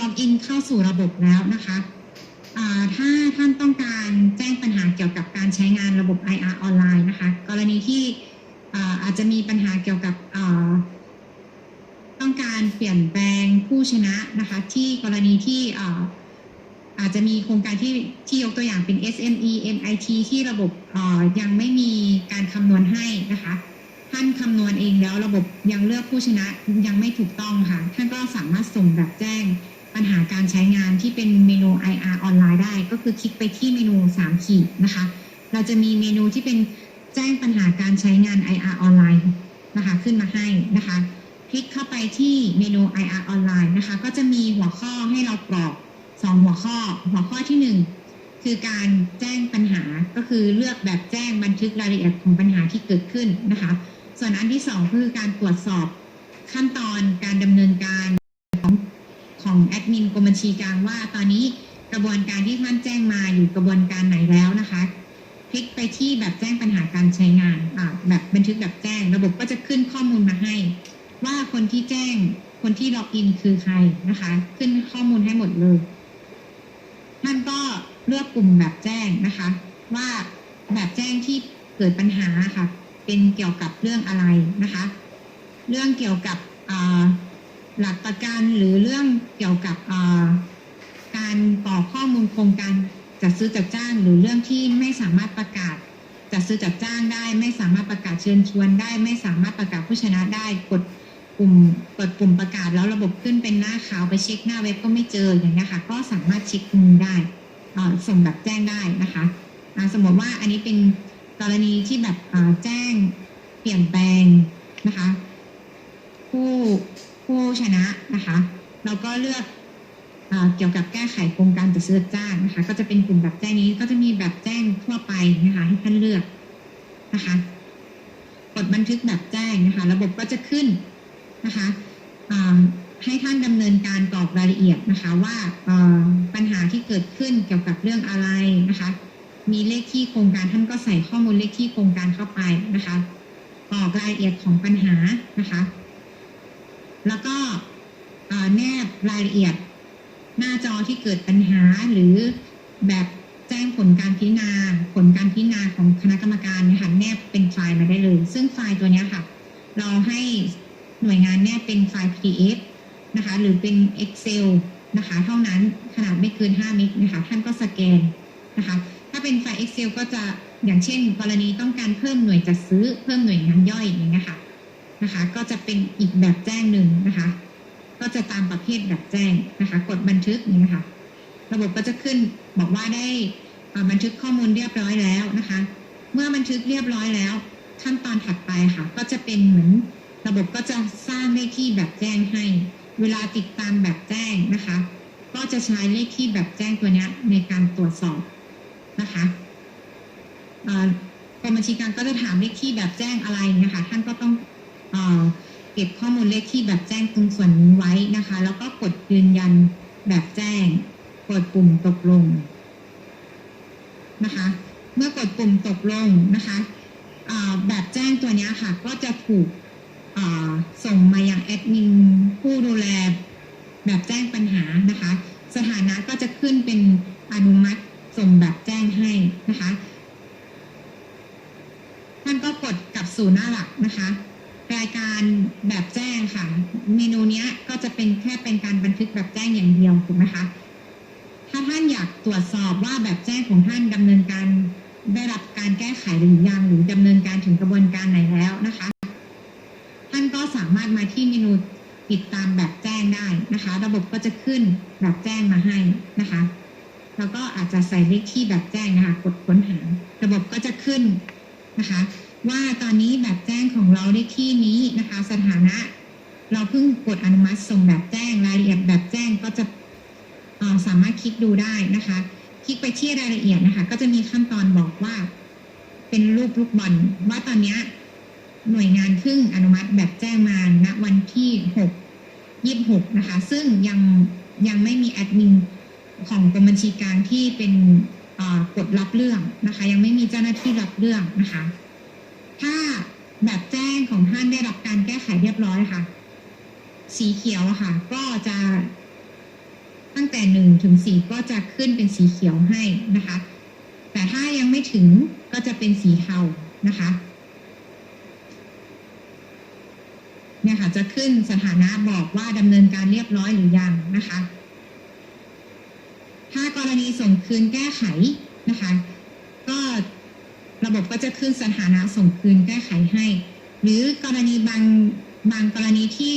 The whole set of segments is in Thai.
ล็อกอินเข้าสู่ระบบแล้วนะคะถ้าท่านต้องการแจ้งปัญหาเกี่ยวกับการใช้งานระบบ IR ออนไลน์นะคะ กรณีที่อาอาจจะมีปัญหาเกี่ยวกับต้องการเปลี่ยนแปลงผู้ชนะนะคะที่กรณีที่อาอาจจะมีโครงการที่ที่ยกตัวอย่างเป็น SME MIT ที่ระบบยังไม่มีการคำนวณให้นะคะท่านคำนวณเองแล้วระบบยังเลือกผู้ชนะยังไม่ถูกต้องค่ะท่านก็สามารถส่งแบบแจ้ง ปัญหาการใช้งานที่เป็นเมนู IR ออนไลน์ได้ ก็คือคลิกไปที่เมนู3ขีดนะคะ เราจะมีเมนูที่เป็นแจ้งปัญหาการใช้งาน IR ออนไลน์นะคะขึ้นมาให้นะคะ คลิกเข้าไปที่เมนู IR ออนไลน์นะคะ ก็จะมีหัวข้อให้เรากรอกสองหัวข้อ หัวข้อที่หนึ่งคือการแจ้งปัญหาก็คือเลือกแบบแจ้งบันทึกรายละเอียดของปัญหาที่เกิดขึ้นนะคะ ส่วนอันที่สองคือการตรวจสอบขั้นตอนการดำเนินการ แอดมินกรมบัญชีกลางว่าตอนนี้กระบวนการที่ท่านแจ้งมาอยู่กระบวนการไหนแล้วนะคะ คลิกไปที่แบบแจ้งปัญหาการใช้งานอ่าแบบบันทึกแบบแจ้ง ระบบก็จะขึ้นข้อมูลมาให้ ว่าคนที่แจ้งคนที่ล็อกอินคือใครนะคะ ขึ้นข้อมูลให้หมดเลยท่านก็เลือกกลุ่มแบบแจ้งนะคะ ว่าแบบแจ้งที่เกิดปัญหาค่ะ เป็นเกี่ยวกับเรื่องอะไรนะคะ เรื่องเกี่ยวกับอ่า หลักประกันหรือเรื่องเกี่ยวกับการกรอกข้อมูลโครงการจัดซื้อจัดจ้างหรือเรื่องที่ไม่สามารถประกาศจัดซื้อจัดจ้างได้ ไม่สามารถประกาศเชิญชวนได้ ไม่สามารถประกาศผู้ชนะได้กดปุ่มกดปุ่มประกาศแล้วระบบขึ้นเป็นหน้าขาวไปเช็คหน้าเว็บก็ไม่เจออย่างนี้ค่ะก็สามารถเช็คตรงนี้ได้ส่งแบบแจ้งได้นะคะสมมติว่าอันนี้เป็นกรณีที่แบบแจ้งเปลี่ยนแปลงนะคะ ผู้ ผู้ชนะนะคะเราก็เลือกเอเกี่ยวกับแก้ไขโครงการจัดซื้อจัดจ้างนะคะ ก็จะเป็นกลุ่มแบบแจ้งนี้ก็จะมีแบบแจ้งทั่วไปนะคะให้ท่านเลือกนะคะกดบันทึกแบบแจ้งนะคะ ระบบก็จะขึ้นนะคะให้ท่านดำเนินการกรอกรายละเอียดนะคะ ว่าปัญหาที่เกิดขึ้นเกี่ยวกับเรื่องอะไรนะคะ มีเลขที่โครงการท่านก็ใส่ข้อมูลเลขที่โครงการเข้าไปนะคะกรอกรายละเอียดของปัญหานะคะ แล้วก็แนบรายละเอียดหน้าจอที่เกิดปัญหาหรือแบบแจ้งผลการพิจารณา ผลการพิจารณาของคณะกรรมการเนี่ยค่ะแนบเป็นไฟล์มาได้เลย ซึ่งไฟล์ตัวนี้ค่ะ เราให้หน่วยงานแนบเป็นไฟล์ PDF นะคะหรือเป็น Excel นะคะเท่านั้นขนาดไม่เกิน 5 เมกนะคะท่านก็สแกนนะคะถ้าเป็นไฟล์ Excel ก็จะอย่างเช่น กรณีต้องการเพิ่มหน่วยจัดซื้อ เพิ่มหน่วยงานย่อยอย่างเงี้ยค่ะ นะคะ ก็จะเป็นอีกแบบแจ้งหนึ่งนะคะ ก็จะตามประเภทแบบแจ้งนะคะ กดบันทึกอย่างเงี้ยค่ะระบบก็จะขึ้นบอกว่าได้บันทึกข้อมูลเรียบร้อยแล้วนะคะ เมื่อบันทึกเรียบร้อยแล้ว ขั้นตอนถัดไปค่ะ ก็จะเป็นเหมือนระบบก็จะสร้างเลขที่แบบแจ้งให้ เวลาติดตามแบบแจ้งนะคะ ก็จะใช้เลขที่แบบแจ้งตัวนี้ในการตรวจสอบนะคะกรมบัญชีกลางก็จะถามเลขที่แบบแจ้งอะไรนะคะท่านก็ต้อง เก็บข้อมูลเลขที่แบบแจ้งตรงส่วนนี้ไว้นะคะ แล้วก็กดยืนยันแบบแจ้ง กดปุ่มตกลงนะคะ เมื่อกดปุ่มตกลงนะคะแบบแจ้งตัวนี้ค่ะ ก็จะถูกส่งมายังแอดมินผู้ดูแลแบบแจ้งปัญหานะคะ สถานะก็จะขึ้นเป็นอนุมัติส่งแบบแจ้งให้นะคะ ท่านก็กดกลับสู่หน้าหลักนะคะ รายการแบบแจ้งค่ะ เมนูนี้ก็จะเป็นแค่เป็นการบันทึกแบบแจ้งอย่างเดียวถูกไหมคะถ้าท่านอยากตรวจสอบว่าแบบแจ้งของท่านดำเนินการได้รับการแก้ไขหรือยังหรือดำเนินการถึงกระบวนการไหนแล้วนะคะ ท่านก็สามารถมาที่เมนูติดตามแบบแจ้งได้นะคะ ระบบก็จะขึ้นแบบแจ้งมาให้นะคะ แล้วก็อาจจะใส่เลขที่แบบแจ้งนะคะ กดค้นหา ระบบก็จะขึ้นนะคะ ว่าตอนนี้แบบแจ้งของเราเลขที่นี้นะคะ สถานะ เราเพิ่งกดอนุมัติส่งแบบแจ้งรายละเอียดแบบแจ้งก็จะสามารถคลิกดูได้นะคะ คลิกไปที่รายละเอียดนะคะ ก็จะมีขั้นตอนบอกว่า เป็นรูปลูกบอลว่าตอนนี้หน่วยงานเพิ่งอนุมัติแบบแจ้งมาณวันที่หกยี่หกนะคะ ซึ่งยังยังไม่มีแอดมินของกรมบัญชีกลางที่เป็นกดรับเรื่องนะคะ ยังไม่มีเจ้าหน้าที่รับเรื่องนะคะ ถ้าแบบแจ้งของท่านได้รับการแก้ไขเรียบร้อยค่ะ สีเขียวค่ะ ก็จะตั้งแต่หนึ่งถึงสี่ก็จะขึ้นเป็นสีเขียวให้นะคะ แต่ถ้ายังไม่ถึงก็จะเป็นสีเทานะคะเนี่ยค่ะจะขึ้นสถานะบอกว่าดำเนินการเรียบร้อยหรือยังนะคะ ถ้ากรณีส่งคืนแก้ไขนะคะ ระบบก็จะขึ้นสถานะส่งคืนแก้ไขให้ หรือกรณีบางบางกรณีที่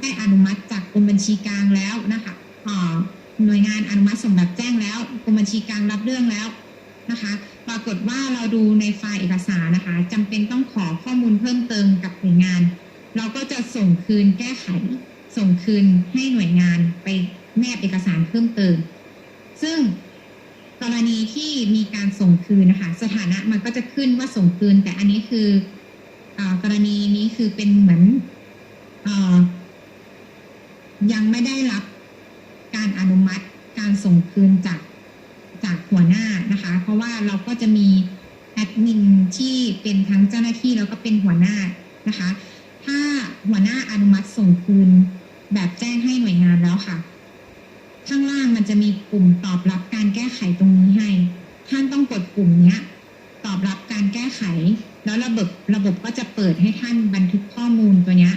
ได้อนุมัติจากกรมบัญชีกลางแล้วนะคะหน่วยงานอนุมัติส่งแบบแจ้งแล้วกรมบัญชีกลางรับเรื่องแล้วนะคะปรากฏว่าเราดูในไฟล์เอกสารนะคะจำเป็นต้องขอข้อมูลเพิ่มเติมกับหน่วยงาน เราก็จะส่งคืนแก้ไข ส่งคืนให้หน่วยงานไปแนบเอกสารเพิ่มเติม ซึ่ง รณีที่มีการส่งคืนนะคะสถานะมันก็จะขึ้นว่าส่งคืน แต่อันนี้คืออกรณีนี้คือเป็นเหมือนอยังไม่ได้รับการอนุมัติการส่งคืนจากจากหัวหน้านะคะ เพราะว่าเราก็จะมีแอดมินที่เป็นทั้งเจ้าหน้าที่แล้วก็เป็นหัวหน้านะคะ ถ้าหัวหน้าอนุมัติส่งคืนแบบแจ้งให้หน่วยงานแล้วค่ะ มันจะมีปุ่มตอบรับการแก้ไขตรงนี้ให้ ท่านต้องกดปุ่มเนี้ย ตอบรับการแก้ไข แล้วระบบระบบก็จะเปิดให้ท่านบันทึกข้อมูลตัวเนี้ย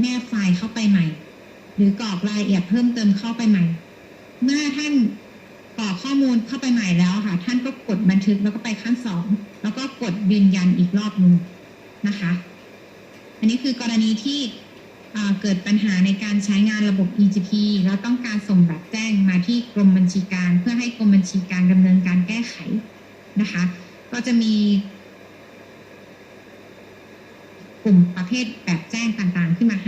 แนบไฟล์เข้าไปใหม่ หรือกรอกรายละเอียดเพิ่มเติมเข้าไปใหม่ เมื่อท่านกรอกข้อมูลเข้าไปใหม่แล้วค่ะ ท่านก็กดบันทึกแล้วก็ไปขั้นสองแล้วก็กดยืนยันอีกรอบหนึงนะคะ อันนี้คือกรณีที่ เกิดปัญหาในการใช้งานระบบ EGP แล้วต้องการส่งแบบแจ้งมาที่กรมบัญชีการ เพื่อให้กรมบัญชีการดำเนินการแก้ไขนะคะ ก็จะมี กลุ่มประเภทแบบแจ้งต่างๆ ขึ้นมา